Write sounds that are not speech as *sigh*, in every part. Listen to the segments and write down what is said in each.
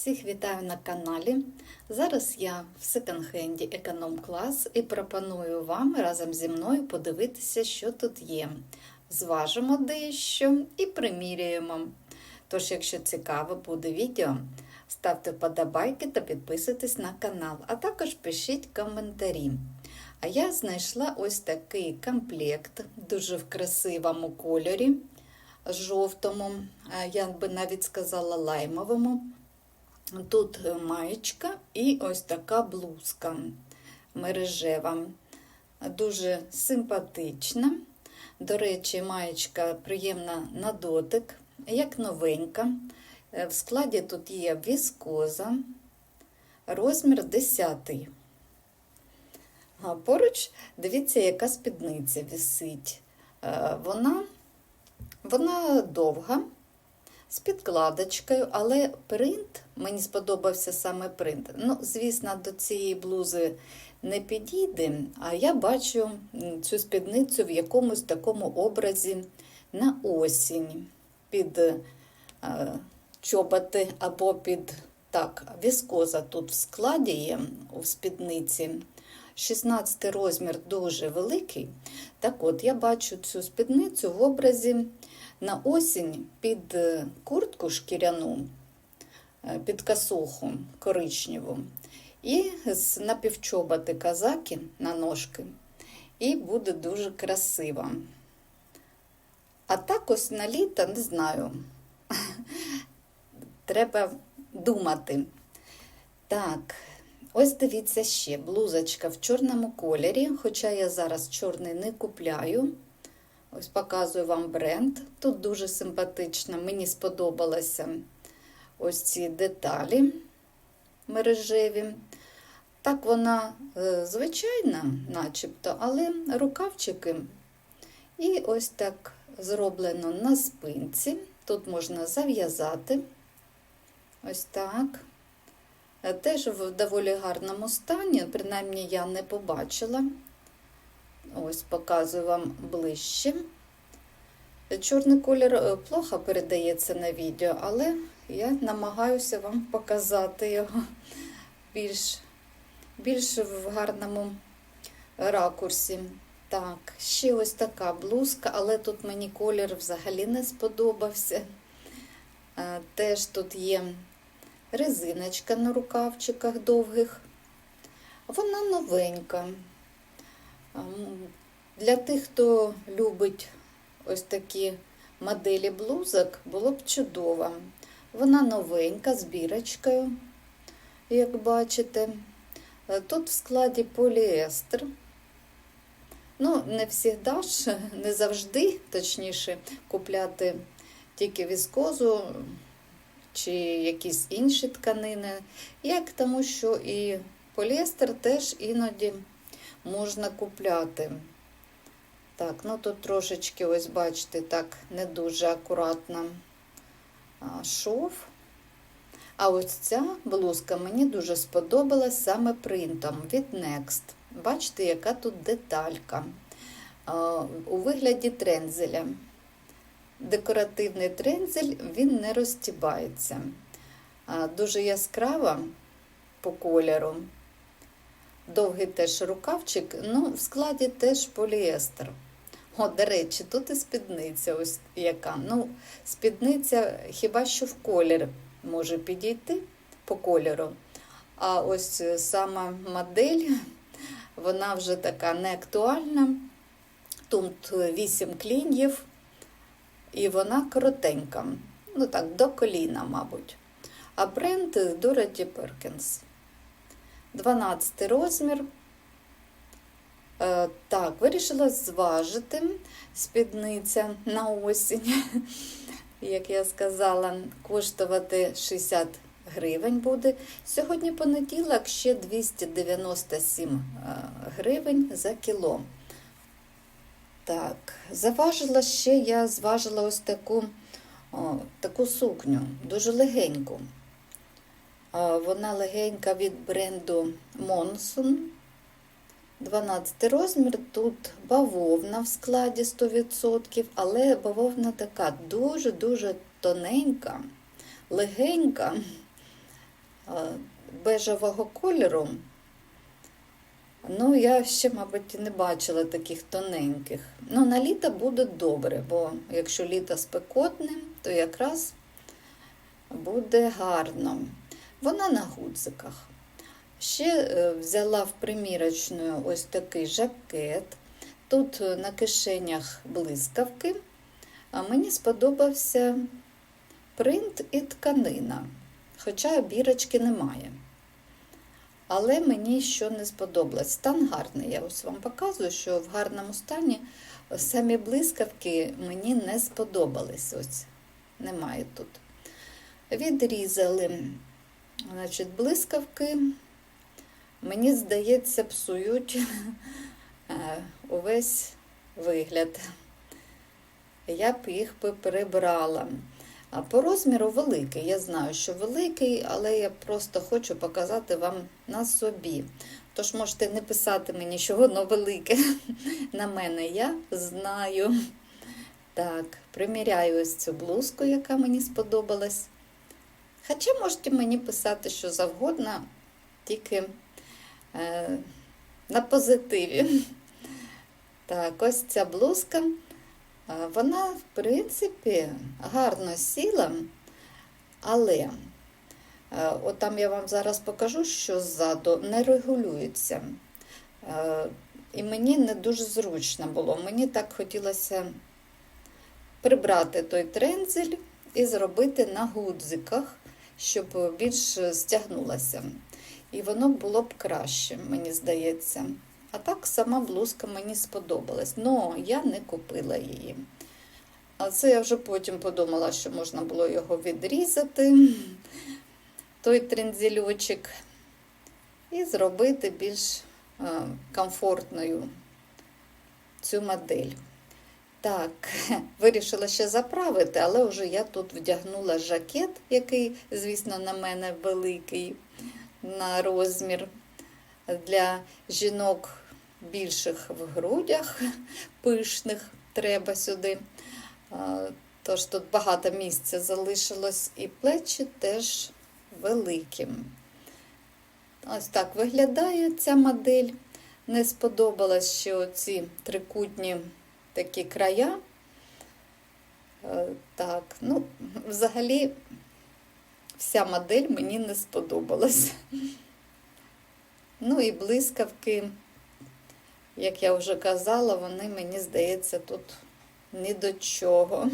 Всіх вітаю на каналі. Зараз я в секонд-хенді економ клас і пропоную вам разом зі мною подивитися, що тут є. Зважимо дещо і приміряємо. Тож, якщо цікаво буде відео, ставте вподобайки та підписуйтесь на канал, а також пишіть коментарі. А я знайшла ось такий комплект, дуже в красивому кольорі, жовтому, я би навіть сказала лаймовому. Тут маєчка і ось така блузка мережева. Дуже симпатична. До речі, маєчка приємна на дотик, як новенька. В складі тут є віскоза, розмір 10. А поруч, дивіться, яка спідниця висить. Вона, вона довга з підкладочкою, але принт, мені сподобався саме принт. Ну, звісно, до цієї блузи не підійде, а я бачу цю спідницю в якомусь такому образі на осінь під е, чоботи або під так, віскоза тут в складі є у спідниці. 16 розмір дуже великий. Так от, я бачу цю спідницю в образі на осінь під куртку шкіряну, під касуху коричневу, і з напівчоботи казаки на ножки. І буде дуже красиво. А так ось на літо, не знаю, *laughs* треба думати. Так, ось дивіться ще блузочка в чорному кольорі, хоча я зараз чорний не купляю. Ось показую вам бренд. Тут дуже симпатично, мені сподобалися ось ці деталі мережеві. Так вона е, звичайна, начебто, але рукавчики. І ось так зроблено на спинці. Тут можна зав'язати. Ось так. Е, теж в доволі гарному стані, принаймні я не побачила. Ось показую вам ближче. Чорний колір плохо передається на відео, але я намагаюся вам показати його більш, більш в гарному ракурсі. Так, ще ось така блузка, але тут мені колір взагалі не сподобався. Теж тут є резиночка на рукавчиках довгих. Вона новенька. Для тих, хто любить ось такі моделі блузок, було б чудово. Вона новенька, з бірочкою, як бачите. Тут в складі поліестер. Ну, не завжди ж, не завжди, точніше, купляти тільки віскозу чи якісь інші тканини, як тому, що і поліестер теж іноді можна купляти. Так, ну тут трошечки, ось бачите, так, не дуже акуратно шов. А ось ця блузка мені дуже сподобалась саме принтом від Next. Бачите, яка тут деталька. У вигляді трензеля. Декоративний трензель, він не розтібається. Дуже яскрава по кольору. Довгий теж рукавчик, ну, в складі теж поліестер. О, до речі, тут і спідниця ось яка. Ну, спідниця хіба що в колір може підійти по кольору. А ось сама модель, вона вже така не актуальна. Тут 8 клінів, і вона коротенька. Ну так, до коліна, мабуть. А бренд Dorothy Perkins. 12 розмір. Е, так, вирішила зважити спідниця на осінь, *laughs* як я сказала, коштувати 60 гривень буде. Сьогодні понеділок ще 297 е, гривень за кіло. Так, заважила ще, я зважила ось таку, о, таку сукню, дуже легеньку. Вона легенька від бренду Monson. 12 розмір. Тут бавовна в складі 100%, але бавовна така дуже-дуже тоненька, легенька. бежевого кольору. Ну, я ще, мабуть, не бачила таких тоненьких. Ну, на літо буде добре, бо якщо літо спекотне, то якраз буде гарно. Вона на гудзиках. Ще е, взяла в примірочну ось такий жакет. Тут е, на кишенях блискавки, а мені сподобався принт і тканина, хоча бірочки немає. Але мені що не сподобалось. Стан гарний. Я ось вам показую, що в гарному стані самі блискавки мені не сподобались. Ось немає тут. Відрізали значить, блискавки. Мені здається, псують е, увесь вигляд. Я б їх прибрала. А по розміру великий. Я знаю, що великий, але я просто хочу показати вам на собі. Тож можете не писати мені, що воно велике. На мене я знаю. Так, приміряю ось цю блузку, яка мені сподобалась. Хоча можете мені писати, що завгодно, тільки е, на позитиві. Так, ось ця блузка. Вона, в принципі, гарно сіла, але е, от там я вам зараз покажу, що ззаду не регулюється. Е, І мені не дуже зручно було. Мені так хотілося прибрати той трензель і зробити на гудзиках, щоб більш стягнулося. І воно було б краще, мені здається. А так сама блузка мені сподобалась, але я не купила її. А це я вже потім подумала, що можна було його відрізати, той трензельочок, і зробити більш е, комфортною цю модель. Так, *laughs* вирішила ще заправити, але вже я тут вдягнула жакет, який, звісно, на мене великий на розмір для жінок більших в грудях, *laughs* пишних треба сюди. Тож тут багато місця залишилось, і плечі теж великі. Ось так виглядає ця модель. Не сподобалось ще оці трикутні такі края. Так, ну, взагалі, вся модель мені не сподобалась. Ну і блискавки, як я вже казала, вони, мені здається, тут ні до чого.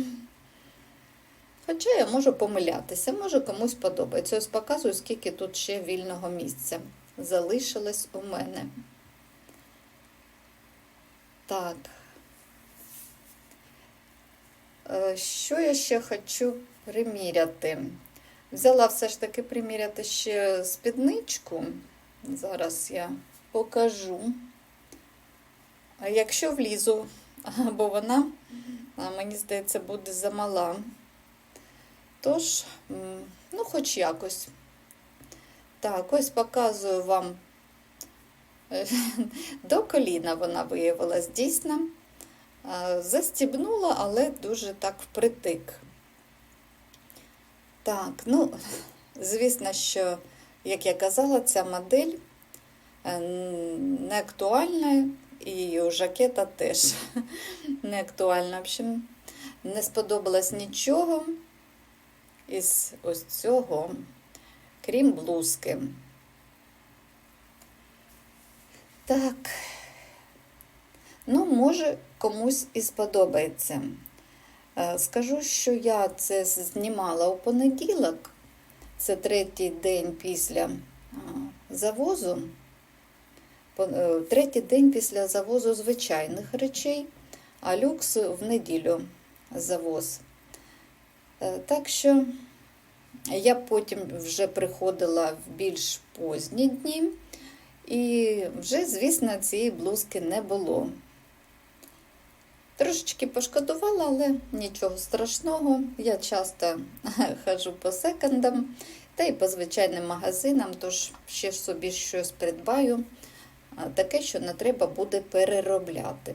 Хоча я можу помилятися, може комусь подобається. Ось показую, скільки тут ще вільного місця залишилось у мене. Так. Е, що я ще хочу приміряти? Взяла все ж таки приміряти ще спідничку. Зараз я покажу. Якщо влізу, бо вона, мені здається, буде замала. Тож, ну, хоч якось. Так, ось показую вам *laughs* до коліна вона виявилась дійсно. Застібнула, але дуже так впритик. Так, ну, звісно, що як я казала, ця модель е, не актуальна, і у жакета теж *laughs* не актуальна. В общем, не сподобалось нічого із ось цього, крім блузки. Так, ну, може, комусь і сподобається. Е, скажу, що я це знімала у понеділок. Це третій день після завозу, е, третій день після завозу звичайних речей, а люкс в неділю завоз. Е, так що я потім вже приходила в більш позні дні, і вже, звісно, цієї блузки не було. Трошечки пошкодувала, але нічого страшного. Я часто *laughs* ходжу по секондам та й по звичайним магазинам, тож ще собі щось придбаю, таке, що не треба буде переробляти,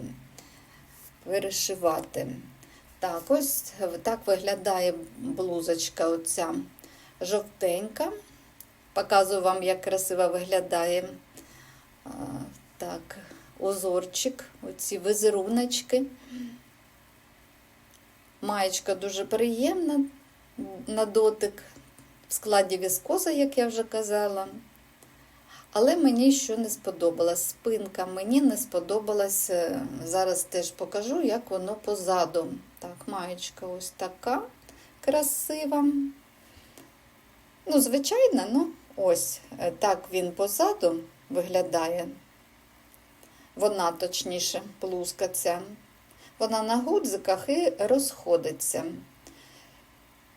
перешивати. Так, ось так виглядає блузочка оця жовтенька. Показую вам, як красиво виглядає так, узорчик, оці візеруночки. Маєчка дуже приємна на дотик в складі віскоза, як я вже казала. Але мені що не сподобалось. Спинка мені не сподобалась. е, Зараз теж покажу, як воно позаду. Так, маєчка ось така красива. Ну, звичайно, ну, ось е, так він позаду виглядає. Вона, точніше, блузка ця. Вона на гудзиках і розходиться.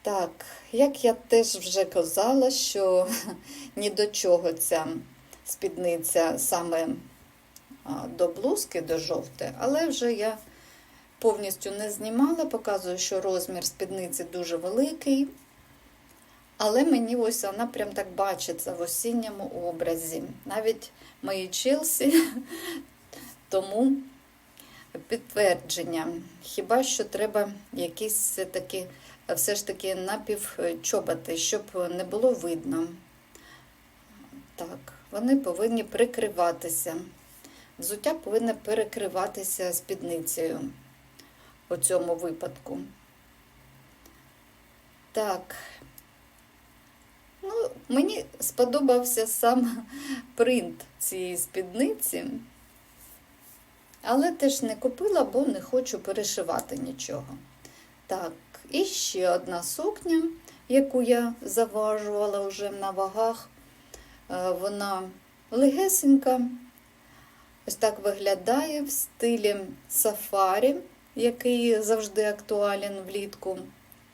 Так, як я теж вже казала, що *laughs* ні до чого ця спідниця саме до блузки, до жовтої, але вже я повністю не знімала, показую, що розмір спідниці дуже великий. Але мені ось вона прям так бачиться в осінньому образі. Навіть мої Челсі, тому підтвердження. Хіба що треба якісь все-таки, все ж таки напівчоботи, щоб не було видно. Так, вони повинні прикриватися. Взуття повинне перекриватися спідницею у цьому випадку. Так. Ну, мені сподобався сам *laughs* принт цієї спідниці, але теж не купила, бо не хочу перешивати нічого. Так, і ще одна сукня, яку я заважувала вже на вагах. Е, Вона легесенька, ось так виглядає в стилі сафарі, який завжди актуален влітку.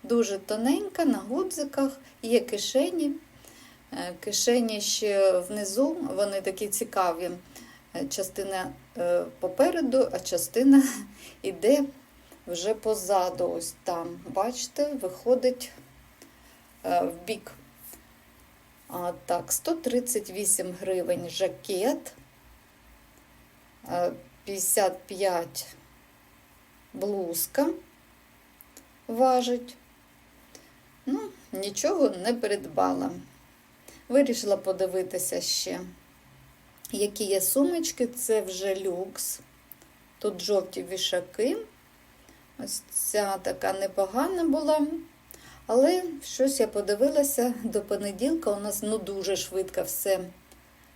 Дуже тоненька, на гудзиках, є кишені. Е, Кишені ще внизу, вони такі цікаві. Е, Частина е, попереду, а частина *laughs* йде вже позаду. Ось там. Бачите, виходить е, в бік. А, так, 138 гривень жакет, е, 55 блузка важить. Ну, нічого не придбала. Вирішила подивитися ще, які є сумочки. Це вже люкс. Тут жовті вішаки. Ось ця така непогана була. Але щось я подивилася до понеділка. У нас ну дуже швидко все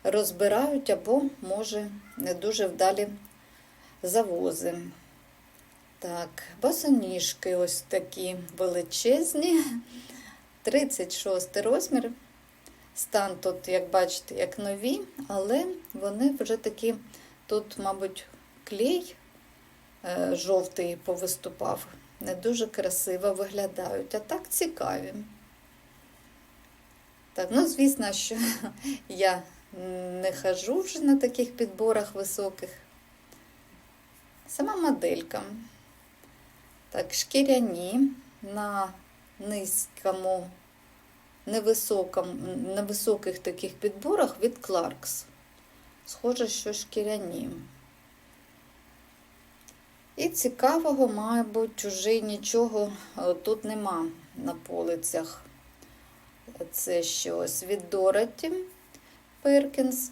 розбирають, або, може, не дуже вдалі завози. Так, босоніжки ось такі величезні. 36 розмір. Стан тут, як бачите, як нові, але вони вже такі, тут, мабуть, клей е, жовтий повиступав. Не дуже красиво виглядають, а так цікаві. Так, ну, звісно, що *laughs* я не хожу вже на таких підборах високих. Сама моделька. Так, шкіряні на низькому, невисокому, на високих таких підборах від Clarks. Схоже, що шкіряні. І цікавого, мабуть, уже нічого е, тут нема на полицях. Це щось від Дороті Перкінс.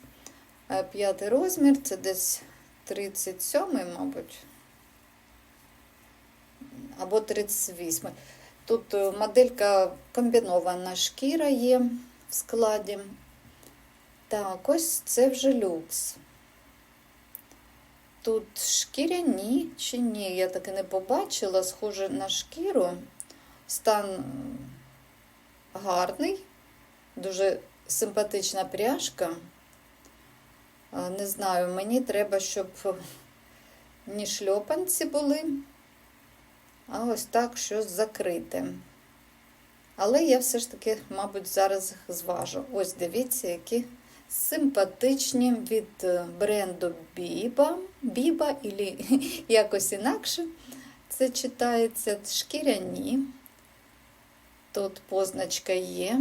Е, П'ятий розмір, це десь 37, мабуть або 38. Тут е, моделька комбінована шкіра є в складі. Так, ось це вже люкс. Тут шкіряні чи ні, я таки не побачила, схоже на шкіру. Стан гарний, дуже симпатична пряжка. Не знаю, мені треба, щоб ні шльопанці були, а ось так щось закрите. Але я все ж таки, мабуть, зараз зважу. Ось дивіться, які симпатичні від бренду Біба, Біба, і *laughs* якось інакше це читається шкіряні. Тут позначка є.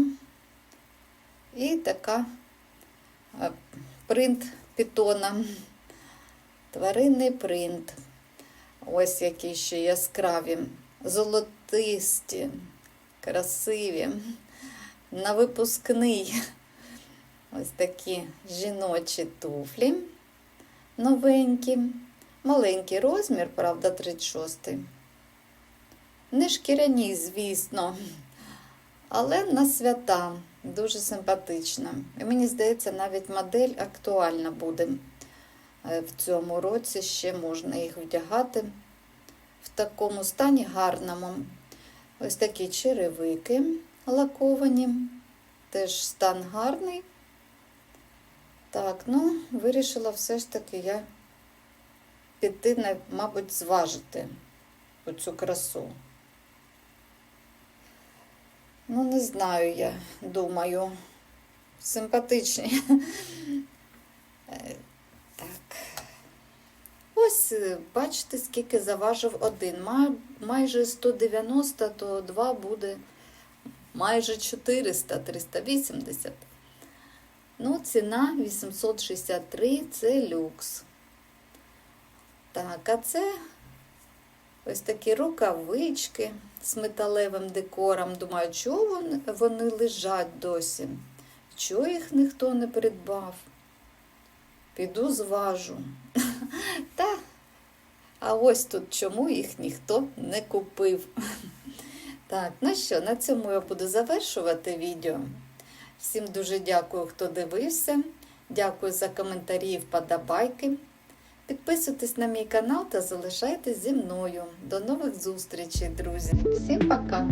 І така принт питона. Тваринний принт. Ось які ще яскраві, золотисті, красиві. На випускний Ось такі жіночі туфлі новенькі. Маленький розмір, правда, 36. Не шкіряні, звісно, але на свята дуже симпатична. І мені здається, навіть модель актуальна буде. Е, В цьому році ще можна їх вдягати в такому стані гарному. Ось такі черевики лаковані, теж стан гарний. Так, ну, вирішила все ж таки я піти, мабуть, зважити оцю красу. Ну, не знаю, я думаю, симпатичні. Так. Ось, е, бачите, скільки заважив один. Майже 190, то два буде майже 400, 380. Ну, ціна 863 це люкс. Так, а це ось такі рукавички з металевим декором. Думаю, чого вони лежать досі? Чого їх ніхто не придбав? Піду зважу. *laughs* Та, а ось тут чому їх ніхто не купив. Так, ну що, на цьому я буду завершувати відео. Всім дуже дякую, хто дивився. Дякую за коментарі і вподобайки. Підписуйтесь на мій канал та залишайтесь зі мною. До нових зустрічей, друзі. Всім пока!